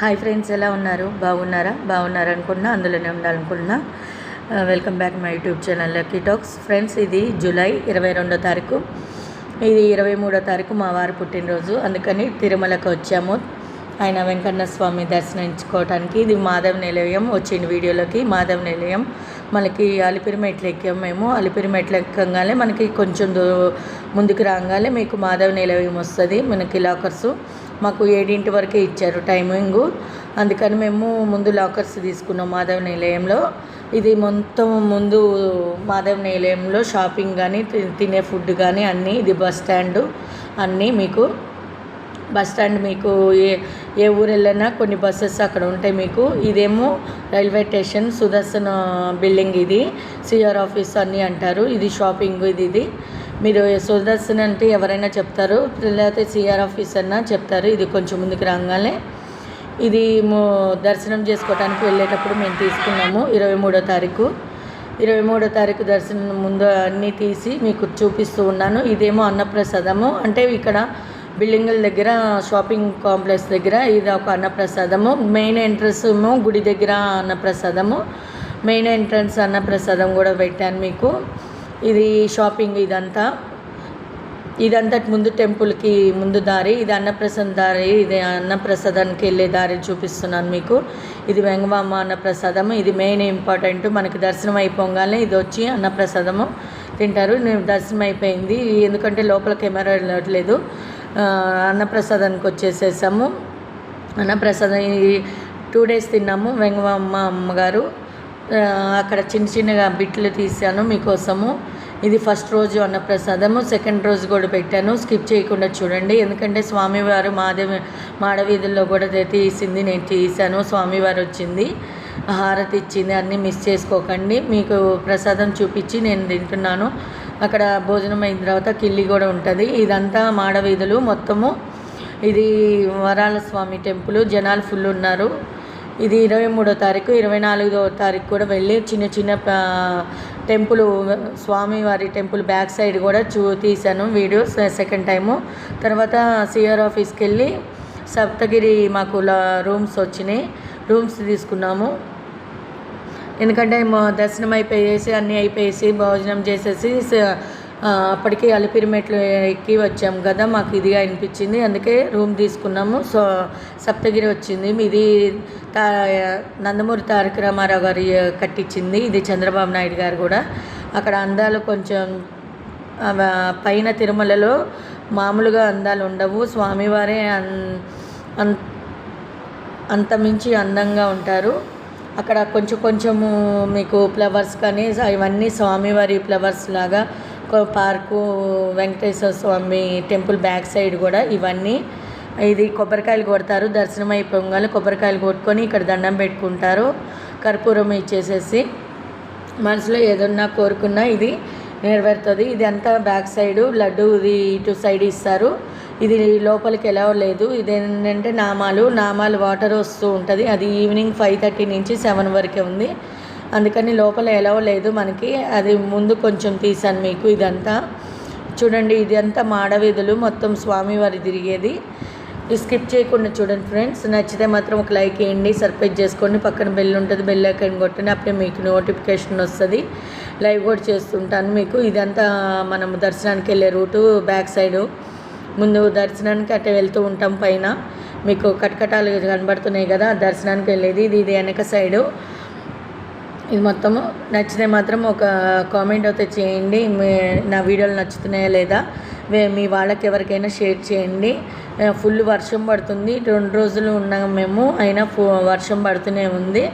Hi friends ఎలా ఉన్నారు? బాగున్నారా? బాగున్నారు అనుకున్నా అందులోనే ఉండాలనుకున్నా. Welcome back my YouTube channel Lucky talks friends ఇది జూలై ఇరవై రెండో తారీఖు. ఇది ఇరవై మూడో తారీఖు మా వారి పుట్టినరోజు. అందుకని తిరుమలకు వచ్చాము. ఆయన వెంకన్న స్వామి దర్శనించుకోవటానికి ఇది మాధవ నిలయం. వచ్చింది వీడియోలోకి మాధవ నిలయం. మనకి అలిపిరి మెట్లు ఎక్కాము మేము. అలిపిరి మెట్లు ఎక్కగానే మనకి కొంచెం దూ ముందుకు రాగానే మీకు మాధవ నిలయం వస్తుంది. మనకి లాకర్స్ మాకు ఏడింటి వరకే ఇచ్చారు టైమింగు. అందుకని మేము ముందు లాకర్స్ తీసుకున్నాం మాధవ నిలయంలో. ఇది మొత్తం ముందు మాధవ నిలయంలో షాపింగ్ కానీ తి- తినే ఫుడ్ కానీ అన్నీ ఇది బస్ స్టాండు అన్నీ మీకు. బస్ స్టాండ్ మీకు ఏ ఏ ఊరు వెళ్ళినా కొన్ని బస్సెస్ అక్కడ ఉంటాయి మీకు. ఇదేమో రైల్వే స్టేషన్ సుదర్శన్ బిల్డింగ్ ఇది. సిఆర్ ఆఫీస్ అన్నీ అంటారు. ఇది షాపింగ్ ఇది ఇది. మీరు సుదర్శన్ అంటే ఎవరైనా చెప్తారు లేకపోతే సిఆర్ ఆఫీస్ అన్నా చెప్తారు ఇది కొంచెం ముందుకు రాగానే. ఇది దర్శనం చేసుకోవడానికి వెళ్ళేటప్పుడు మేము తీసుకున్నాము ఇరవై మూడో తారీఖు. ఇరవై మూడో తారీఖు దర్శనం ముందు అన్నీ తీసి మీకు చూపిస్తూ ఉన్నాను. ఇదేమో అన్నప్రసాదము. అంటే ఇక్కడ బిల్డింగుల దగ్గర షాపింగ్ కాంప్లెక్స్ దగ్గర ఇది ఒక అన్నప్రసాదము. మెయిన్ ఎంట్రన్స్ ఏమో గుడి దగ్గర అన్నప్రసాదము. మెయిన్ ఎంట్రన్స్ అన్నప్రసాదం కూడా పెట్టాను మీకు. ఇది షాపింగ్ ఇదంతా. ఇదంతా ముందు టెంపుల్కి ముందు దారి ఇది అన్నప్రసాద దారి ఇది అన్నప్రసాదానికి వెళ్ళే దారి చూపిస్తున్నాను మీకు. ఇది వెంగమామ అన్నప్రసాదము ఇది మెయిన్ ఇంపార్టెంట్. మనకి దర్శనం అయిపోగానే ఇది వచ్చి అన్నప్రసాదము. తింటారు నేను దర్శనం అయిపోయింది. ఎందుకంటే లోపల కెమెరా వెళ్ళట్లేదు అన్నప్రసాదానికి వచ్చేసేసాము. అన్నప్రసాదం ఈ టూ డేస్ తిన్నాము. వెంగమామ అమ్మగారు అక్కడ చిన్న చిన్నగా బిట్లు తీసాను మీకోసము. ఇది ఫస్ట్ రోజు అన్నప్రసాదము. సెకండ్ రోజు కూడా పెట్టాను. స్కిప్ చేయకుండా చూడండి. ఎందుకంటే స్వామివారు మాదే మాడవీధుల్లో కూడా తీసింది. నేను తీసాను స్వామివారు వచ్చింది. హారతి ఇచ్చింది. అన్నీ మిస్ చేసుకోకండి. మీకు ప్రసాదం చూపించి నేను తింటున్నాను. అక్కడ భోజనం అయిన తర్వాత కిల్లి కూడా ఉంటుంది. ఇదంతా మాడవీధులు మొత్తము. ఇది వరాల స్వామి టెంపుల్. జనాలు ఫుల్ ఉన్నారు. ఇది ఇరవై మూడో తారీఖు ఇరవై నాలుగో తారీఖు కూడా వెళ్ళి చిన్న చిన్న టెంపుల్ స్వామివారి టెంపుల్ బ్యాక్ సైడ్ కూడా చూ తీశాను వీడియో సెకండ్ టైము. తర్వాత సిఆర్ ఆఫీస్కి వెళ్ళి సప్తగిరి మాకు రూమ్స్ వచ్చినాయి. రూమ్స్ తీసుకున్నాము. ఎందుకంటే మా దర్శనం అయిపోయేసి అన్నీ అయిపోయేసి భోజనం చేసేసి అప్పటికి అలిపిరి మెట్లు ఎక్కి వచ్చాము కదా మాకు ఇదిగా అనిపించింది. అందుకే రూమ్ తీసుకున్నాము. సో సప్తగిరి వచ్చింది. ఇది తా నందమూరి తారక రామారావు గారి కట్టించింది. ఇది చంద్రబాబు నాయుడు గారు కూడా. అక్కడ అందాలు కొంచెం పైన తిరుమలలో మామూలుగా అందాలు ఉండవు. స్వామివారే అన్ అన్ అంత మించి అందంగా ఉంటారు. అక్కడ కొంచెం కొంచెము మీకు ఫ్లవర్స్ కానీ ఇవన్నీ స్వామివారి ఫ్లవర్స్ లాగా park Venkateswara Swamy temple back side కూడా ఇవన్నీ. ఇది కొబ్బరికాయలు కొడతారు దర్శనం అయిపోగానే కొబ్బరికాయలు కొట్టుకొని ఇక్కడ దండం పెట్టుకుంటారు. కర్పూరం ఇచ్చేసేసి మనసులో ఏదన్నా కోరుకున్నా ఇది నెరవేరుతుంది. ఇది అంతా బ్యాక్ సైడు లడ్డు ఇది ఇటు సైడ్ ఇస్తారు. ఇది లోపలికి ఎలా లేదు. ఇది ఏంటంటే నామాలు నామాలు వాటర్ వస్తూ ఉంటుంది. అది ఈవినింగ్ ఫైవ్ థర్టీ నుంచి సెవెన్ వరకే ఉంది. అందుకని లోపల ఎలా లేదు మనకి. అది ముందు కొంచెం తీసాను మీకు ఇదంతా. చూడండి ఇదంతా మాడవీధులు. మొత్తం స్వామివారి తిరిగేది. స్కిప్ చేయకుండా చూడండి ఫ్రెండ్స్ నచ్చితే మాత్రం ఒక లైక్ వేయండి. సర్ప్రైజ్ చేసుకోండి. పక్కన బెల్ ఉంటుంది. బెల్ ఐకాన్ కొట్టండి. అప్పుడే మీకు నోటిఫికేషన్ వస్తుంది. లైవ్ కూడా చేస్తుంటాను మీకు. ఇదంతా మనం దర్శనానికి వెళ్ళే రూటు బ్యాక్ సైడు ముందు దర్శనానికి అట్టే వెళ్తూ ఉంటాం పైన. మీకు కటకటాలు కనబడుతున్నాయి కదా దర్శనానికి వెళ్ళేది. ఇది ఇది వెనక సైడు ఇది మొత్తము నచ్చితే మాత్రం ఒక కామెంట్ అయితే చేయండి. మీ- నా వీడియోలు నచ్చుతున్నాయా లేదా? మీ వాళ్ళకి ఎవరికైనా షేర్ చేయండి. ఫుల్ వర్షం పడుతుంది. రెండు రోజులు ఉన్నాం మేము అయినా వర్షం పడుతూనే ఉంది.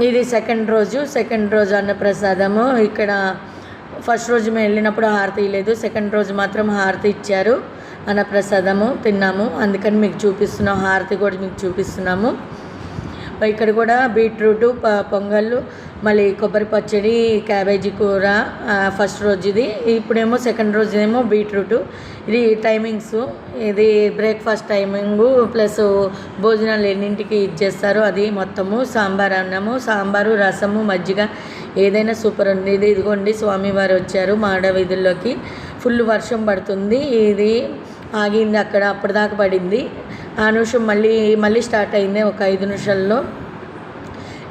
ఇది సెకండ్ రోజు. సెకండ్ రోజు అన్నప్రసాదము. ఇక్కడ ఫస్ట్ రోజు మేము వెళ్ళినప్పుడు హారతి లేదు సెకండ్ రోజు మాత్రం హారతి ఇచ్చారు. అన్నప్రసాదము తిన్నాము. అందుకని మీకు చూపిస్తున్నాం. హారతి కూడా మీకు చూపిస్తున్నాము. ఇక్కడ కూడా బీట్రూట్ ప- మళ్ళీ కొబ్బరి పచ్చడి క్యాబేజీ కూర ఫస్ట్ రోజుది. ఇప్పుడేమో సెకండ్ రోజు ఏమో బీట్రూట్. ఇది టైమింగ్స్. ఇది బ్రేక్ఫాస్ట్ టైమింగు ప్లస్ భోజనాలు ఎన్నింటికి ఇచ్చేస్తారు అది మొత్తము. సాంబార్ అన్నము సాంబారు రసము మజ్జిగ ఏదైనా సూపర్ ఉంది ఇది ఇదిగోండి స్వామివారు వచ్చారు మాడవీధుల్లోకి. ఫుల్ వర్షం పడుతుంది. ఇది ఆగింది అక్కడ అప్పటిదాకా పడింది. ఆ మళ్ళీ మళ్ళీ స్టార్ట్ అయింది ఒక ఐదు నిమిషాల్లో.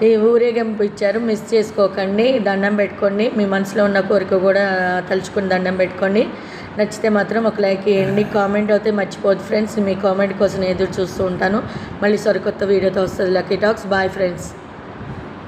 ఈ ఊరేగింపు ఇచ్చారు మిస్ చేసుకోకండి దండం పెట్టుకోండి. మీ మనసులో ఉన్న కోరిక కూడా తలుచుకుని దండం పెట్టుకోండి. నచ్చితే మాత్రం ఒక లైక్ వేయండి కామెంట్ అయితే మర్చిపోదు ఫ్రెండ్స్. మీ కామెంట్ కోసం ఎదురు చూస్తూ ఉంటాను. మళ్ళీ సరికొత్త వీడియోతో వస్తుంది లక్కీ టాక్స్. Bye friends.